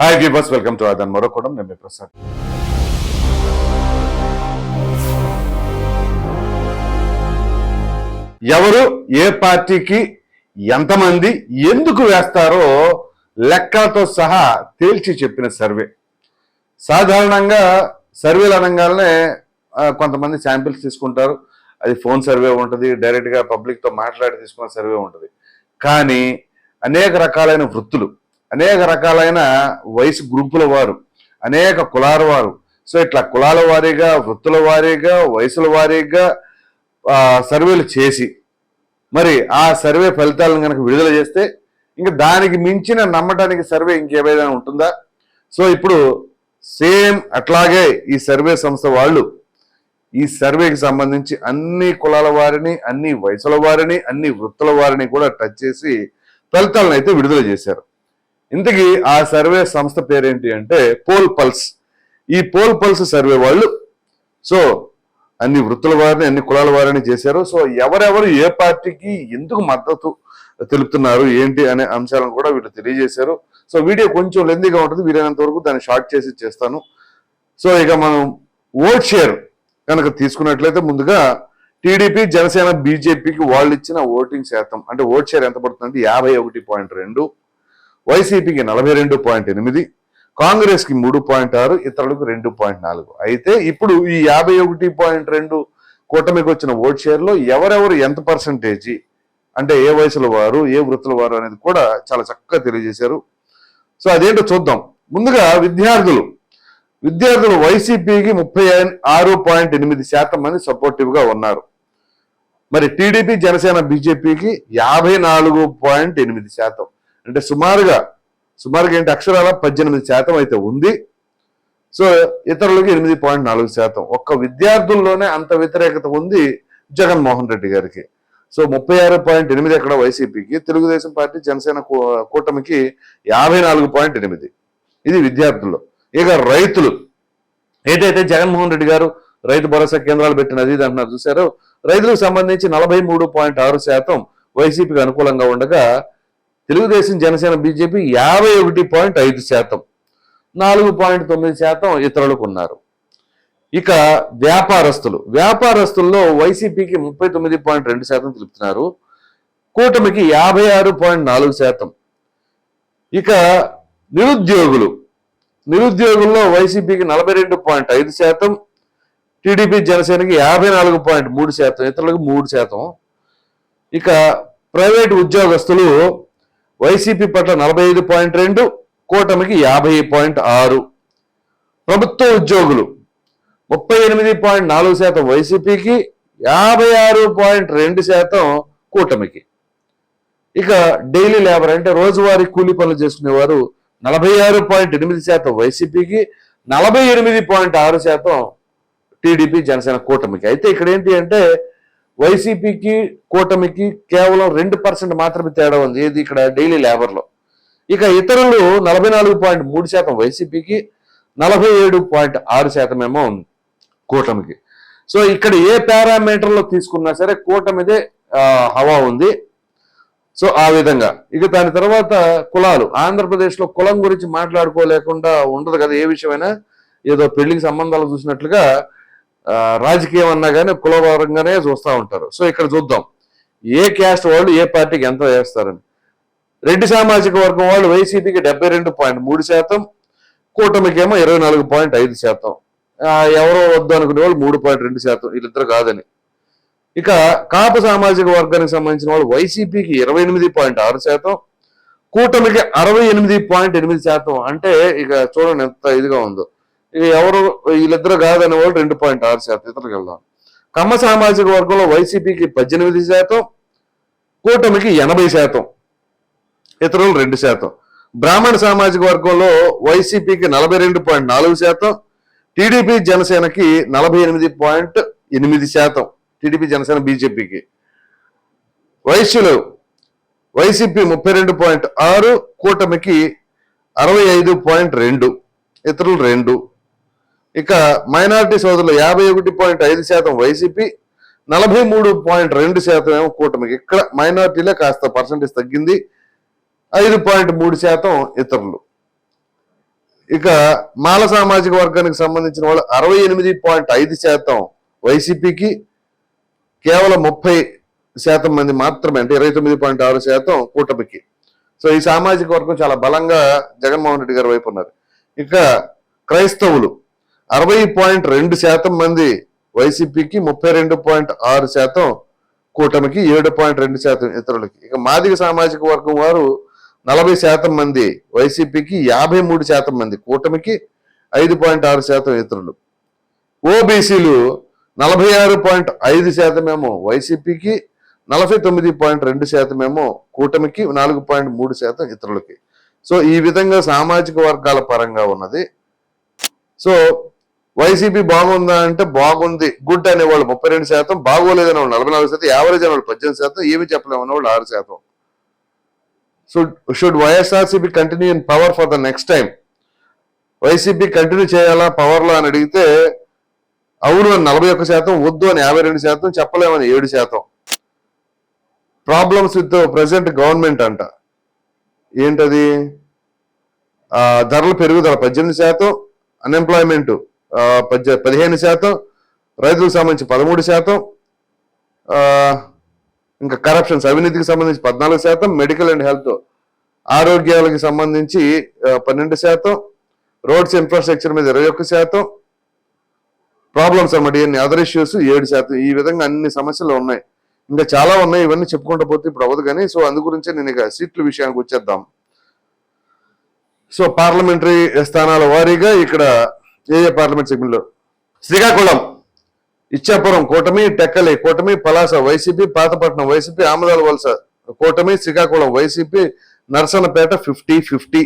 Hi viewers welcome to అదన్ మరొకడం నేను ప్రసాద్ ఎవరు ఏ పార్టీకి ఎంతమంది ఎందుకు వేస్తారో లెక్కలతో సహా తేల్చి చెప్పిన సర్వే. సాధారణంగా సర్వేలు అనగానే కొంతమంది శాంపిల్స్ తీసుకుంటారు. అది ఫోన్ సర్వే ఉంటుంది డైరెక్ట్గా పబ్లిక్తో మాట్లాడి తీసుకున్న సర్వే ఉంటుంది. కానీ అనేక రకాలైన వృత్తులు అనేక రకాలైన వయసు గ్రూపుల వారు అనేక కులాల వారు. సో ఇట్లా కులాల వారీగా వృత్తుల వారీగా వయసుల వారీగా సర్వేలు చేసి మరి ఆ సర్వే ఫలితాలను కనుక విడుదల చేస్తే ఇంకా దానికి మించిన నమ్మటానికి సర్వే ఇంకేమైనా ఉంటుందా? సో ఇప్పుడు సేమ్ అట్లాగే ఈ సర్వే సంస్థ వాళ్ళు ఈ సర్వేకి సంబంధించి అన్ని కులాల వారిని అన్ని వయసుల వారిని అన్ని వృత్తుల వారిని కూడా టచ్ చేసి ఫలితాలను అయితే విడుదల చేశారు. ఇంతకీ ఆ సర్వే సంస్థ పేరేంటి అంటే పోల్ పల్స్. ఈ పోల్ పల్స్ సర్వే వాళ్ళు సో అన్ని వృత్తుల వారిని అన్ని కులాల వారిని చేశారు. సో ఎవరెవరు ఏ పార్టీకి ఎందుకు మద్దతు తెలుపుతున్నారు ఏంటి అనే అంశాలను కూడా వీళ్ళు తెలియజేశారు. సో వీడియో కొంచెం లెందీగా ఉంటుంది వీలైనంత వరకు దాన్ని షార్ట్ చేసి చేస్తాను. సో ఇక మనం ఓట్ షేర్ కనుక తీసుకున్నట్లయితే ముందుగా టీడీపీ జనసేన బీజేపీకి వాళ్ళు ఇచ్చిన ఓటింగ్ శాతం అంటే ఓట్ షేర్ ఎంత పడుతుందంటే యాభై ఒకటి పాయింట్ రెండు. వైసీపీకి నలభై రెండు పాయింట్ ఎనిమిది కాంగ్రెస్కి మూడు పాయింట్ ఆరు ఇతరులకు రెండు పాయింట్ నాలుగు. అయితే ఇప్పుడు ఈ యాభై ఒకటి పాయింట్ రెండు కూటమికి వచ్చిన ఓట్ షేర్లో ఎవరెవరు ఎంత పర్సంటేజీ అంటే ఏ వయసుల వారు ఏ వృత్తుల వారు అనేది కూడా చాలా చక్కగా తెలియజేశారు. సో అదేంటో చూద్దాం. ముందుగా విద్యార్థులు. విద్యార్థులు వైసీపీకి ముప్పై ఆరు పాయింట్ ఎనిమిది శాతం మంది సపోర్టివ్గా ఉన్నారు. మరి టీడీపీ జనసేన బీజేపీకి యాభై నాలుగు పాయింట్ ఎనిమిది శాతం. అంటే సుమారుగా సుమారుగా ఏంటి? అక్షరాల పద్దెనిమిది శాతం అయితే ఉంది. సో ఇతరులకు ఎనిమిది పాయింట్ నాలుగు శాతం. ఒక్క విద్యార్థుల్లోనే అంత వ్యతిరేకత ఉంది జగన్మోహన్ రెడ్డి గారికి. సో ముప్పై ఆరు పాయింట్ ఎనిమిది ఎక్కడ వైసీపీకి తెలుగుదేశం పార్టీ జనసేన కూటమికి యాభై నాలుగు పాయింట్ ఎనిమిది. ఇది విద్యార్థుల్లో. ఇక రైతులు. ఏదైతే జగన్మోహన్ రెడ్డి గారు రైతు భరోసా కేంద్రాలు పెట్టినది ఇది అంటున్నారు చూసారు రైతులకు సంబంధించి నలభై మూడు పాయింట్ ఆరు శాతం వైసీపీకి అనుకూలంగా ఉండగా తెలుగుదేశం జనసేన బీజేపీ యాభై ఒకటి పాయింట్ ఐదు శాతం నాలుగు పాయింట్ తొమ్మిది శాతం ఇతరులకు ఉన్నారు. ఇక వ్యాపారస్తులు వ్యాపారస్తుల్లో వైసీపీకి ముప్పై తొమ్మిది పాయింట్ రెండు శాతం తెలుపుతున్నారు కూటమికి యాభై ఆరు పాయింట్ నాలుగు శాతం. ఇక నిరుద్యోగులు నిరుద్యోగుల్లో వైసీపీకి నలభై రెండు పాయింట్ ఐదు శాతం టీడీపీ జనసేనకి యాభై నాలుగు పాయింట్ మూడు శాతం ఇతరులకు మూడు శాతం. ఇక ప్రైవేట్ ఉద్యోగస్తులు వైసీపీ పట్ల నలభై ఐదు పాయింట్ రెండు కూటమికి యాభై పాయింట్ ఆరు. ప్రభుత్వ ఉద్యోగులు ముప్పై ఎనిమిది పాయింట్ నాలుగు శాతం వైసీపీకి యాభై ఆరు పాయింట్ రెండు శాతం కూటమికి. ఇక డైలీ లేబర్ అంటే రోజువారీ కూలీ పనులు చేసుకునేవారు నలభై ఆరు పాయింట్ ఎనిమిది శాతం వైసీపీకి నలభై ఎనిమిది పాయింట్ ఆరు శాతం టీడీపీ జనసేన కూటమికి. అయితే ఇక్కడ ఏంటి అంటే వైసీపీకి కూటమికి కేవలం రెండు పర్సెంట్ మాత్రమే తేడా ఉంది. ఇది ఇక్కడ డైలీ లేబర్లో? ఇక ఇతరులు నలభై నాలుగు పాయింట్ మూడు శాతం వైసీపీకి నలభై ఏడు పాయింట్ ఆరు శాతమేమో ఉంది కూటమికి. సో ఇక్కడ ఏ పారామీటర్లో తీసుకున్నా సరే కూటమిదే హవా ఉంది. సో ఆ విధంగా. ఇక దాని తర్వాత కులాలు. ఆంధ్రప్రదేశ్లో కులం గురించి మాట్లాడుకోలేకుండా ఉండదు కదా ఏ విషయమైనా. ఏదో పెళ్ళికి సంబంధాలు చూసినట్లుగా రాజకీయం అన్నా కానీ కులపరంగానే చూస్తూ ఉంటారు. సో ఇక్కడ చూద్దాం. ఏ క్యాస్ట్ వాళ్ళు ఏ పార్టీకి ఎంత వేస్తారని. రెడ్డి సామాజిక వర్గం వాళ్ళు వైసీపీకి డెబ్బై రెండు పాయింట్ మూడు శాతం కూటమికేమో ఇరవై నాలుగు పాయింట్ ఐదు శాతం. ఎవరో వద్దు అనుకునే వాళ్ళు మూడు పాయింట్ రెండు శాతం. వీళ్ళిద్దరు కాదని. ఇక కాపు సామాజిక వర్గానికి సంబంధించిన వాళ్ళు వైసీపీకి ఇరవై ఎనిమిది పాయింట్ ఆరు శాతం కూటమికి అరవై ఎనిమిది పాయింట్ ఎనిమిది శాతం. అంటే ఇక చూడండి ఎంత ఇదిగా ఉందో. ఎవరు వీళ్ళిద్దరు కాదనే వాళ్ళు రెండు పాయింట్ ఆరు శాతం ఇతరులకు వెళ్దాం. కమ్మ సామాజిక వర్గంలో వైసీపీకి పద్దెనిమిది శాతం కూటమికి ఎనభై శాతం ఇతరులు రెండు శాతం. బ్రాహ్మణ సామాజిక వర్గంలో వైసీపీకి నలభై రెండు పాయింట్ నాలుగు శాతం టీడీపీ జనసేనకి నలభై ఎనిమిది పాయింట్ ఎనిమిది శాతం టీడీపీ జనసేన బీజేపీకి. వైశ్యులు వైసీపీ ముప్పై రెండు పాయింట్ ఆరు కూటమికి అరవై ఐదు పాయింట్ రెండు ఇతరులు రెండు. ఇక మైనారిటీ సోదరులు యాభై ఒకటి పాయింట్ ఐదు శాతం వైసీపీ నలభై మూడు పాయింట్ రెండు శాతం ఏమో కూటమికి. ఇక్కడ మైనారిటీలే కాస్త పర్సంటేజ్ తగ్గింది. ఐదు పాయింట్ మూడు శాతం ఇతరులు. ఇక మాల సామాజిక వర్గానికి సంబంధించిన వాళ్ళు అరవై ఎనిమిది పాయింట్ ఐదు శాతం వైసీపీకి కేవలం ముప్పై శాతం మంది మాత్రమే అంటే ఇరవై తొమ్మిది పాయింట్ ఆరు శాతం కూటమికి. సో ఈ సామాజిక వర్గం చాలా బలంగా జగన్మోహన్ రెడ్డి గారి వైపు ఉన్నారు ఇక క్రైస్తవులు అరవై పాయింట్ రెండు శాతం మంది వైసీపీకి ముప్పై రెండు పాయింట్ ఆరు శాతం కూటమికి ఏడు పాయింట్ రెండు శాతం ఇతరులకి. ఇక మాదిగ సామాజిక వర్గం వారు నలభై శాతం మంది వైసీపీకి యాభై మూడు శాతం మంది కూటమికి ఐదు పాయింట్ ఆరు శాతం ఇతరులు. ఓబీసీలు నలభై ఆరు పాయింట్ ఐదు శాతమేమో వైసీపీకి నలభై తొమ్మిది పాయింట్ రెండు శాతమేమో కూటమికి నాలుగు పాయింట్ మూడు శాతం ఇతరులకి. సో ఈ విధంగా సామాజిక వర్గాల పరంగా ఉన్నది. సో వైసీపీ బాగుందా అంటే బాగుంది. గుడ్ అనేవాళ్ళు ముప్పై రెండు శాతం బాగోలేదని వాళ్ళు నలభై నాలుగు శాతం యావరేజ్ అనేవాళ్ళు పద్దెనిమిది శాతం ఏమి చెప్పలేము అనేవాళ్ళు ఆరు శాతం. So should YSRCP continue in power for the next time YCP continue చేయాలా పవర్లో అని అడిగితే అవును అని నలభై ఒక్క శాతం వద్దు అని యాభై రెండు శాతం చెప్పలేమని ఏడు శాతం. ప్రాబ్లమ్స్ విత్ ప్రజెంట్ గవర్నమెంట్ అంట. ఏంటది? ఆ, ధరల పెరుగుదల పద్దెనిమిది శాతం అన్ఎంప్లాయ్మెంట్ పద్దె పదిహేను శాతం రైతులకు సంబంధించి పదమూడు శాతం ఇంకా కరప్షన్స్ అవినీతికి సంబంధించి పద్నాలుగు శాతం మెడికల్ అండ్ హెల్త్ ఆరోగ్యాలకు సంబంధించి పన్నెండు శాతం రోడ్స్ ఇన్ఫ్రాస్ట్రక్చర్ మీద ఇరవై ఒక్క శాతం ప్రాబ్లమ్స్ అన్నమాట ఇవన్నీ అదర్ ఇష్యూస్ ఏడు శాతం. ఈ విధంగా అన్ని సమస్యలు ఉన్నాయి. ఇంకా చాలా ఉన్నాయి ఇవన్నీ చెప్పుకుంటూ పోతే ఇప్పుడు అవ్వదు కానీ సో అందు గురించే నేను ఇక సీట్ల విషయానికి వచ్చేద్దాం. సో పార్లమెంటరీ స్థానాల వారీగా ఇక్కడ ఏఏ పార్లమెంట్ సెగ్మెంట్ శ్రీకాకుళం ఇచ్చాపురం కూటమి టెక్కలి కూటమి పలాస వైసీపీ పాతపట్నం వైసీపీ ఆమదాల వలస కూటమి Srikakulam YCP Narasannapeta fifty fifty.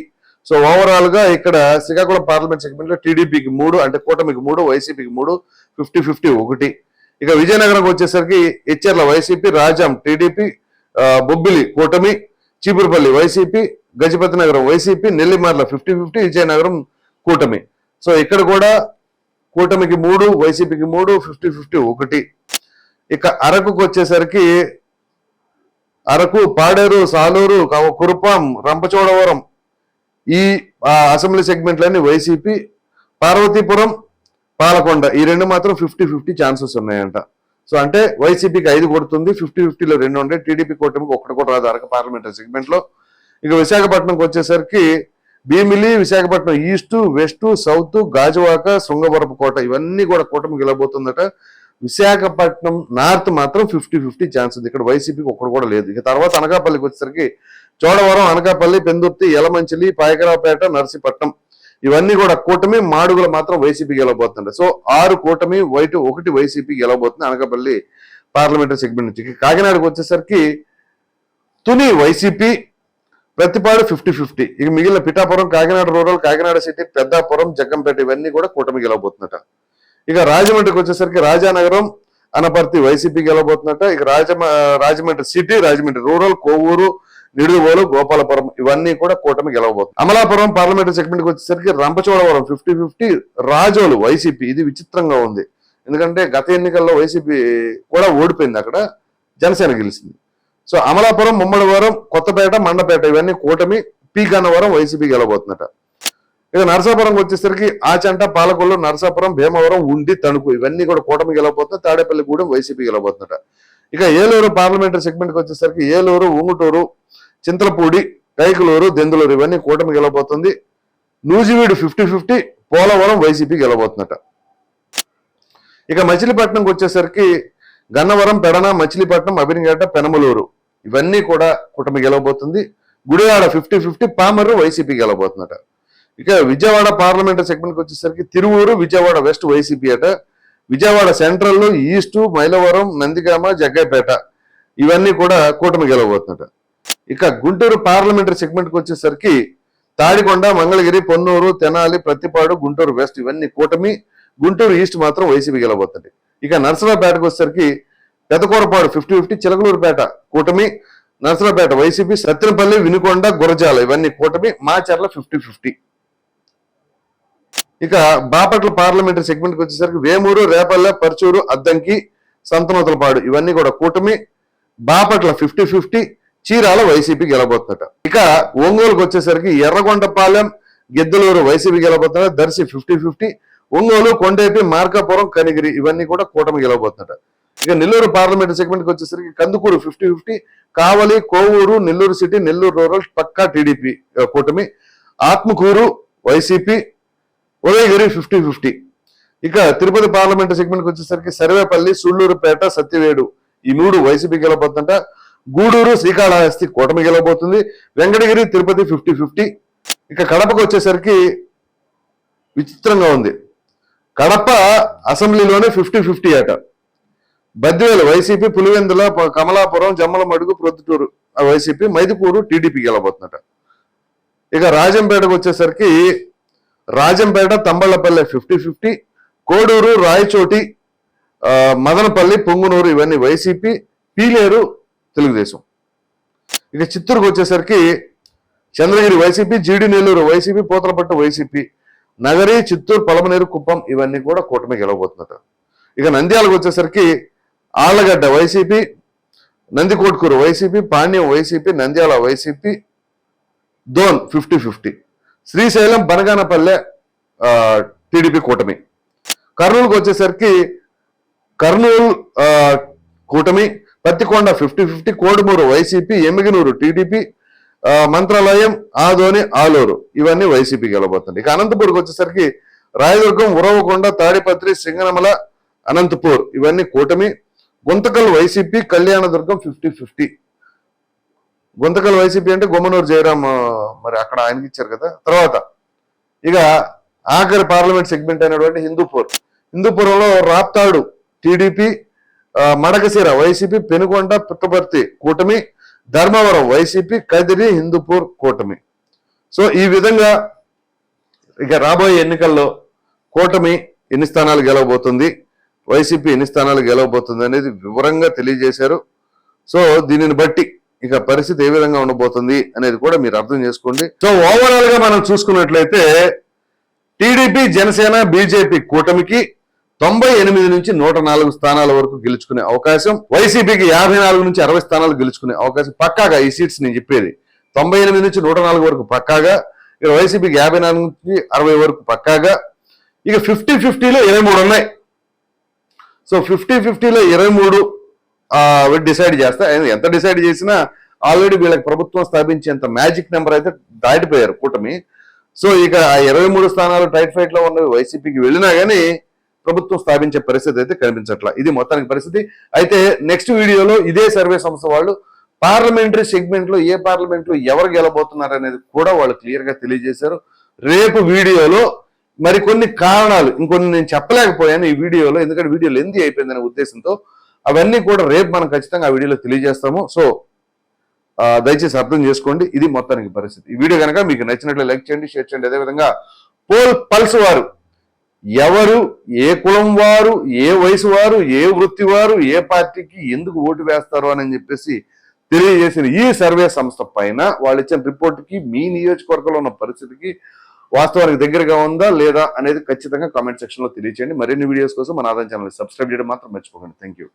So ఓవరాల్గా ఇక్కడ శ్రీకాకుళం పార్లమెంట్ సెగ్మెంట్లో టీడీపీకి మూడు అంటే కూటమికి మూడు వైసీపీకి మూడు ఫిఫ్టీ ఫిఫ్టీ ఒకటి. ఇక విజయనగరంకి వచ్చేసరికి హెచ్ఆర్ల వైసీపీ రాజాం టీడీపీ బొబ్బిలి కూటమి చీపురుపల్లి వైసీపీ గజపతి నగరం YCP Nellimarla fifty fifty Vizianagaram కూటమి. సో ఇక్కడ కూడా కూటమికి మూడు వైసీపీకి మూడు ఫిఫ్టీ ఫిఫ్టీ ఒకటి. ఇక అరకుకు వచ్చేసరికి అరకు పాడేరు సాలూరు కవ- కురుపాం రంపచోడవరం ఈ అసెంబ్లీ సెగ్మెంట్లన్నీ వైసీపీ పార్వతీపురం పాలకొండ ఈ రెండు మాత్రం ఫిఫ్టీ ఫిఫ్టీ ఛాన్సెస్ ఉన్నాయంట. సో అంటే వైసీపీకి ఐదు కొడుతుంది ఫిఫ్టీ ఫిఫ్టీలో రెండు ఉంటాయి టీడీపీ కూటమికి ఒకటి కూడా రాదు అరకు పార్లమెంటరీ సెగ్మెంట్లో. ఇక విశాఖపట్నంకి వచ్చేసరికి Bheemili Visakhapatnam east west south Gajuwaka Srungavarapukota ఇవన్నీ కూడా కూటమి గెలబోతుందట విశాఖపట్నం నార్త్ మాత్రం ఫిఫ్టీ ఫిఫ్టీ ఛాన్స్ ఉంది. ఇక్కడ వైసీపీకి ఒక్కడు కూడా లేదు. ఇక తర్వాత అనకాపల్లికి వచ్చేసరికి చోడవరం అనకాపల్లి పెందుర్తి యలమంచిలి పాయకరావుపేట నర్సీపట్నం ఇవన్నీ కూడా కూటమి మాడుగులు మాత్రం వైసీపీ గెలవబోతుంది సో ఆరు కూటమి వైట్ ఒకటి వైసీపీ గెలవబోతుంది అనకాపల్లి పార్లమెంటరీ సెగ్మెంట్ నుంచి. కాకినాడకు వచ్చేసరికి Tuni YCP Prathipadu fifty fifty ఇక మిగిలిన పిఠాపురం కాకినాడ రూరల్ కాకినాడ సిటీ పెద్దాపురం జగ్గంపేట ఇవన్నీ కూడా కూటమి గెలవబోతుందట. ఇక రాజమండ్రికి వచ్చేసరికి రాజానగరం అనపర్తి వైసీపీ గెలవబోతుందట. ఇక రాజమ రాజమండ్రి సిటీ రాజమండ్రి రూరల్ కోవూరు నిడుదవోలు గోపాలపురం ఇవన్నీ కూడా కూటమి గెలవబోతుంది. అమలాపురం పార్లమెంటరీ సెగ్మెంట్కి వచ్చేసరికి Rampachodavaram fifty fifty Razole YCP. ఇది విచిత్రంగా ఉంది. ఎందుకంటే గత ఎన్నికల్లో వైసీపీ కూడా ఓడిపోయింది అక్కడ. జనసేన గెలిచింది. సో అమలాపురం ముమ్మడివరం కొత్తపేట మండపేట ఇవన్నీ కూటమి పీ గన్నవరం వైసీపీ గెలబోతుందట ఇక నరసాపురంకి వచ్చేసరికి ఆచంట పాలకొల్లు నరసాపురం భీమవరం ఉండి తణుకు ఇవన్నీ కూడా కూటమి గెలవబోతుంది తాడేపల్లిగూడెం వైసీపీ గెలవబోతుందట ఇక ఏలూరు పార్లమెంటరీ సెగ్మెంట్కి వచ్చేసరికి ఏలూరు ఉంగుటూరు చింతలపూడి కైకులూరు దెందులూరు ఇవన్నీ కూటమి గెలవబోతుంది. Nuzvid fifty fifty Polavaram YCP గెలవబోతుందట ఇక మచిలీపట్నంకి వచ్చేసరికి గన్నవరం పెడన మచిలీపట్నం అబినిగడ్డ పెనమలూరు. ఇవన్నీ కూడా కూటమి గెలవబోతుంది. Gudivada fifty fifty Pamarru YCP గెలవబోతుందట. ఇక విజయవాడ పార్లమెంటరీ సెగ్మెంట్కి వచ్చేసరికి తిరువూరు విజయవాడ వెస్ట్ వైసీపీ అట. విజయవాడ సెంట్రల్ ఈస్టు మైలవరం నందిగామ జగ్గైపేట ఇవన్నీ కూడా కూటమి గెలవబోతుందట. ఇక గుంటూరు పార్లమెంటరీ సెగ్మెంట్కి వచ్చేసరికి తాడికొండ మంగళగిరి పొన్నూరు తెనాలి ప్రతిపాడు గుంటూరు వెస్ట్ ఇవన్నీ కూటమి. గుంటూరు ఈస్ట్ మాత్రం వైసీపీ గెలవబోతుంది. ఇక నర్సరావుపేటకు వచ్చేసరికి పెదకూరపాడు ఫిఫ్టీ ఫిఫ్టీ చిలకలూరుపేట కూటమి నర్సరావుపేట వైసీపీ సత్యనపల్లి వినుకొండ గురజాల ఇవన్నీ కూటమి మాచర్ల ఫిఫ్టీ ఫిఫ్టీ ఇక బాపట్ల పార్లమెంటరీ సెగ్మెంట్కి వచ్చేసరికి వేమూరు రేపల్లె పర్చూరు అద్దంకి సంతనూతలపాడు ఇవన్నీ కూడా కూటమి Bapatla fifty fifty Chirala YCP గెలబోతుందట. ఇక ఒంగోలుకు వచ్చేసరికి ఎర్రగొండపాలెం గిద్దలూరు వైసీపీ గెలబోతున్నారు దర్శి ఫిఫ్టీ ఫిఫ్టీ ఒంగోలు కొండేపి మార్కాపురం కనిగిరి ఇవన్నీ కూడా కూటమి గెలవబోతున్నట ఇక నెల్లూరు పార్లమెంట్ సెగ్మెంట్కి వచ్చేసరికి Kandukur fifty fifty Kavali Kovur Nellore city Nellore rural పక్కా టీడీపీ కూటమి. Atmakur YCP Udayagiri fifty fifty ఇక తిరుపతి పార్లమెంట్ సెగ్మెంట్కి వచ్చేసరికి సర్వేపల్లి సుళ్ళూరుపేట సత్యవేడు ఈ మూడు వైసీపీ గెలవబోతుంట గూడూరు శ్రీకాళహస్తి కూటమి గెలవబోతుంది. వెంకటగిరి తిరుపతి ఫిఫ్టీ ఫిఫ్టీ ఇక కడపకు వచ్చేసరికి విచిత్రంగా ఉంది. కడప అసెంబ్లీలోనే ఫిఫ్టీ ఫిఫ్టీ అట. బద్వేలు వైసీపీ పులివెందుల కమలాపురం జమ్మలమడుగు ప్రొద్దుటూరు ఆ వైసీపీ మైదుకూరు టీడీపీకి వెళ్ళబోతుందట ఇక రాజంపేటకు వచ్చేసరికి రాజంపేట తంబళ్ళపల్లె ఫిఫ్టీ ఫిఫ్టీ కోడూరు రాయచోటి మదనపల్లి పొంగునూరు ఇవన్నీ వైసీపీ పీలేరు తెలుగుదేశం. ఇక చిత్తూరుకు వచ్చేసరికి Chandragiri YCP G D Nellore YCP Pothalapattu YCP Nagari Chittoor Palamaner Kuppam ఇవన్నీ కూడా కూటమి గెలవబోతుందట ఇక నంద్యాలకు వచ్చేసరికి Allagadda YCP Nandikotkur YCP Panyam YCP Nandyal YCP Dhone fifty fifty. Srisailam Banaganapalle TDP కూటమి. కర్నూలుకు వచ్చేసరికి కర్నూలు కూటమి పత్తికొండ ఫిఫ్టీ ఫిఫ్టీ కోడుమూరు వైసీపీ ఎమ్మిగనూరు టీడీపీ మంత్రాలయం ఆదోని ఆలూరు. ఇవన్నీ వైసీపీ గెలబోతుంది ఇక అనంతపూర్కి వచ్చేసరికి రాయదుర్గం ఉరవకొండ తాడిపత్రి సింగనమల అనంతపూర్. ఇవన్నీ కూటమి. Guntakal YCP Kalyandurg fifty fifty. Guntakal YCP అంటే గుమ్మనూరు జయరాం మరి అక్కడ ఆయనకి ఇచ్చారు కదా. తర్వాత ఇక ఆఖరి పార్లమెంట్ సెగ్మెంట్ అయినటువంటి హిందూపూర్. హిందూపురంలో రాప్తాడు టీడీపీ మడకశిర వైసీపీ పెనుగొండ పుట్టపర్తి కూటమి. ధర్మవరం వైసీపీ కదిరి హిందూపూర్ కూటమి. సో ఈ విధంగా ఇక రాబోయే ఎన్నికల్లో కూటమి ఎన్ని స్థానాలు గెలవబోతుంది వైసీపీ ఎన్ని స్థానాలు గెలవబోతుంది అనేది వివరంగా తెలియజేశారు. సో దీనిని బట్టి ఇక పరిస్థితి ఏ విధంగా ఉండబోతుంది అనేది కూడా మీరు అర్థం చేసుకోండి. సో ఓవరాల్గా మనం చూసుకున్నట్లయితే టీడీపీ జనసేన బీజేపీ కూటమికి తొంభై ఎనిమిది నుంచి నూట నాలుగు స్థానాల వరకు గెలుచుకునే అవకాశం వైసీపీకి యాభై నాలుగు నుంచి అరవై స్థానాలు గెలుచుకునే అవకాశం పక్కాగా ఈ సీట్స్ నేను చెప్పేది. తొంభై ఎనిమిది నుంచి నూట నాలుగు వరకు పక్కాగా ఇక వైసీపీకి యాభై నాలుగు నుంచి అరవై వరకు పక్కాగా ఇక ఫిఫ్టీ ఫిఫ్టీలో ఇరవై మూడు ఉన్నాయి. సో ఫిఫ్టీ ఫిఫ్టీలో ఇరవై మూడు డిసైడ్ చేస్తా. ఆయన ఎంత డిసైడ్ చేసినా ఆల్రెడీ వీళ్ళకి ప్రభుత్వం స్థాపించేంత మ్యాజిక్ నెంబర్ అయితే దాటిపోయారు కూటమి. సో ఇక ఆ ఇరవై మూడు స్థానాలు టైట్ ఫైట్లో ఉన్నవి వైసీపీకి వెళ్ళినా కానీ ప్రభుత్వం స్థాపించే పరిస్థితి అయితే కనిపించట్లా. ఇది మొత్తానికి పరిస్థితి. అయితే నెక్స్ట్ వీడియోలో ఇదే సర్వే సంస్థ వాళ్ళు పార్లమెంటరీ సెగ్మెంట్లో ఏ పార్లమెంట్లో ఎవరు గెలబోతున్నారు అనేది కూడా వాళ్ళు క్లియర్గా తెలియజేశారు. రేపు వీడియోలో మరికొన్ని కారణాలు ఇంకొన్ని నేను చెప్పలేకపోయాను ఈ వీడియోలో ఎందుకంటే వీడియో లెంది అయిపోయిందనే ఉద్దేశంతో అవన్నీ కూడా రేపు మనం ఖచ్చితంగా ఆ వీడియోలో తెలియజేస్తాము. సో దయచేసి అర్థం చేసుకోండి. ఇది మొత్తానికి పరిస్థితి. ఈ వీడియో కనుక మీకు నచ్చినట్లు లైక్ చేయండి షేర్ చేయండి. అదేవిధంగా పోల్ పల్స్ వారు ఎవరు ఏ కులం వారు ఏ వయసు వారు ఏ వృత్తి వారు ఏ పార్టీకి ఎందుకు ఓటు వేస్తారు అని చెప్పేసి తెలియజేసిన ఈ సర్వే సంస్థ పైన వాళ్ళు ఇచ్చిన రిపోర్ట్కి మీ నియోజకవర్గంలో ఉన్న పరిస్థితికి వాస్తవానికి దగ్గరగా ఉందా లేదా అనేది ఖచ్చితంగా కామెంట్ సెక్షన్లో తెలియచేయండి. మరిన్ని వీడియోస్ కోసం మన ఆదాయం ఛానల్ సబ్స్క్రైబ్ చేయడం మాత్రం మర్చిపోకండి. Thank you